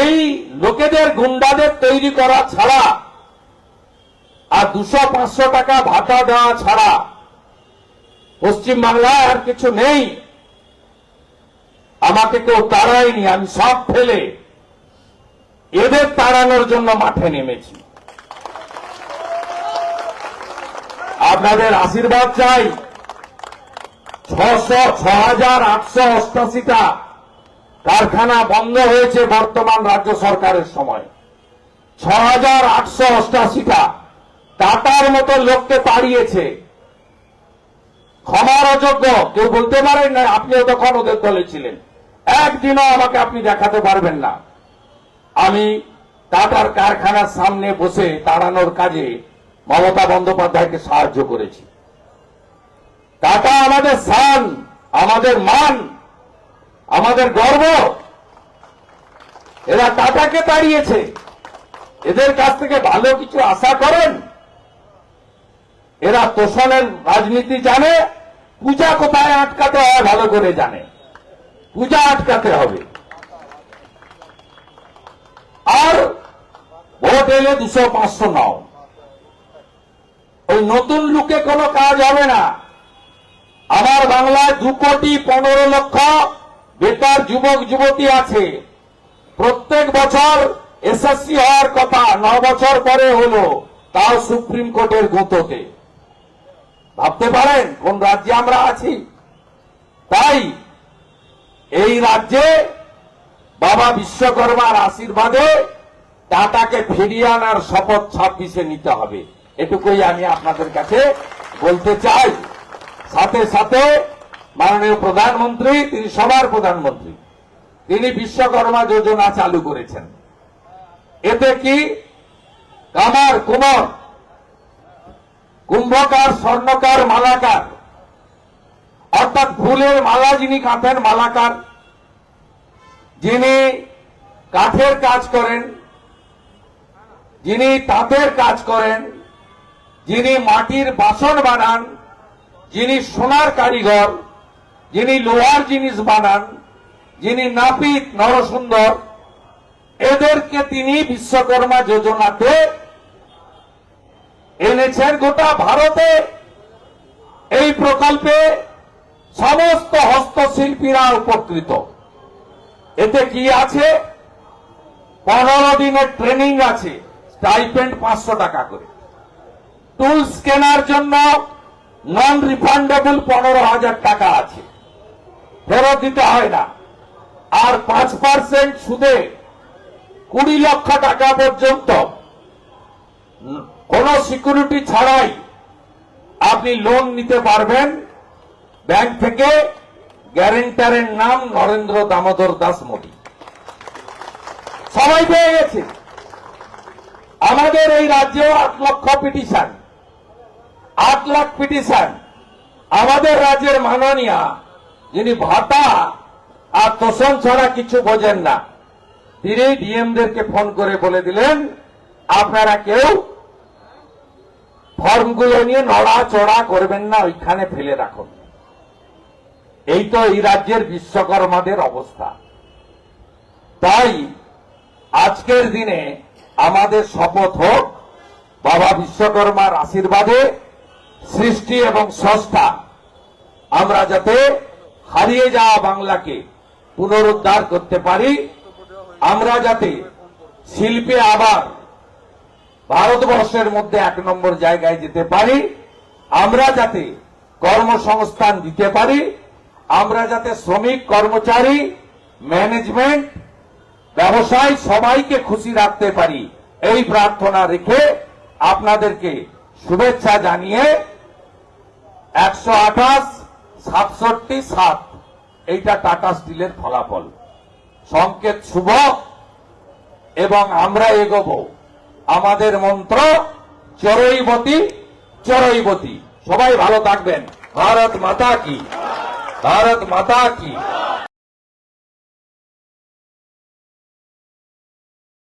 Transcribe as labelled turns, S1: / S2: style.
S1: এই লোকেদের গুন্ডাদের তৈরি করা ছাড়া আর দুশো পাঁচশো টাকা ভাতা দেওয়া ছাড়া পশ্চিম বাংলায় আর কিছু নেই। আমাকে কেউ তাড়ায়নি, আমি সব ফেলে এদের তাড়ানোর জন্য মাঠে নেমেছি। আপনাদের আশীর্বাদ চাই। ছশো ছ হাজার আটশো অষ্টাশিটা কারখানা বন্ধ হয়েছে বর্তমান রাজ্য সরকারের সময়। ছ হাজার আটশো অষ্টাশিটা টাটার মতো লোককে তাড়িয়েছে। ক্ষমার অযোগ্য, কেউ বলতে পারেন না আপনিও তখন ওদের দলে ছিলেন। একদিনও আমাকে আপনি দেখাতে পারবেন না। আমি টাটার কারখানার সামনে বসে তাড়ানোর কাজে মমতা বন্দ্যোপাধ্যায়কে সাহায্য করেছি। টাটা আমাদের সান আমাদের মান আমাদের গর্ব। এরা টাটাকে তাড়িয়েছে। এদের কাছ থেকে ভালো কিছু আশা করেন। এরা তোষণের রাজনীতি জানে, পূজা কোথায় আটকাতে হয় ভালো করে জানে। পূজা আটকাতে হবে। আর ভোট এলে দুশো পাঁচশো নাও। ওই নতুন লুকে কোনো কাজ হবে না। আমার বাংলায় দু কোটি পনেরো লক্ষ বেকার যুবক, যুবতী আছে। প্রত্যেক বছর এসএসসি হওয়ার কথা ন বছর পরে হলো, তাও সুপ্রিম কোর্টের গুঁতোতে। ভাবতে পারেন কোন রাজ্যে আমরা আছি? তাই এই রাজ্যে বাবা বিশ্বকর্মার আশীর্বাদে টাটাকে ফিরিয়ে আনার শপথ ছাব্বিশে নিতে হবে। এটুকুই আমি আপনাদের কাছে বলতে চাই। সাথে সাথে মাননীয় প্রধানমন্ত্রী, তিনি সবার প্রধানমন্ত্রী। তিনি বিশ্বকর্মা যোজনা চালু করেছেন। এতে কি? কামার কুমার, কুম্ভকার, স্বর্ণকার, মালাকার। অর্থাৎ ফুলের মালা যিনি কাঁথেন মালাকার, যিনি কাঠের কাজ করেন, যিনি তাঁতের কাজ করেন, যিনি মাটির বাসন বানান, যিনি সোনার কারিগর যিনি লোহার জিনিস বানান, যিনি নাপিত, নরসুন্দর, এদেরকে তিনি বিশ্বকর্মা যোজনাতে এনেছেন গোটা ভারতে। এই প্রকল্পে সমস্ত হস্তশিল্পীরা উপকৃত। এতে কি আছে? পনেরো দিনের ট্রেনিং আছে, স্টাইপেন্ড পাঁচশো টাকা করে। টুলস কেনার জন্য নন রিফান্ডেবল পনেরো হাজার টাকা আছে। ফেরত দিতে হয় না। আর পাঁচ পার্সেন্ট সুদে কুড়ি লক্ষ টাকা পর্যন্ত কোন সিকিউরিটি ছাড়াই আপনি লোন নিতে পারবেন। ব্যাংক থেকে গ্যারেন্টারের নাম নরেন্দ্র দামোদর দাস মোদী। সবাই পেয়ে গেছে। আমাদের এই রাজ্যেও আট লক্ষ পিটিশন, আট লাখ পিটিশন। আমাদের রাজ্যের মাননীয়া যিনি ভাতা আর তোষণ ছাড়া কিছু বোঝেন না, তিনি ডিএমদেরকে ফোন করে বলে দিলেন, আপনারা কেউ ফর্মগুলো নিয়ে নড়া চড়া করবেন না, ওইখানে ফেলে রাখুন। এই তো এই রাজ্যের বিশ্বকর্মাদের অবস্থা। তাই আজকের দিনে আমাদের শপথ হোক, বাবা বিশ্বকর্মার আশীর্বাদে সৃষ্টি এবং সস্তা আমরা যাতে হারিয়ে যাওয়া বাংলাকে পুনরুদ্ধার করতে পারি। আমরা যাতে শিল্পে আবার ভারতবর্ষের মধ্যে এক নম্বর জায়গায় যেতে পারি, আমরা যাতে কর্মসংস্থান দিতে পারি, আমরা যাতে শ্রমিক, কর্মচারী, ম্যানেজমেন্ট, ব্যবসায় সবাইকে খুশি রাখতে পারি, এই প্রার্থনা রেখে আপনাদেরকে শুভেচ্ছা জানিয়ে একশো আঠাশ সাতষট্টি সাত, এইটা টাটা স্টিলের ফলাফল। সংকেত শুভ এবং আমরা এগোব। আমাদের মন্ত্র, চরৈবতী চরৈবতী। সবাই ভালো থাকবেন। ভারত মাতা কি? ভারত মাতা কি?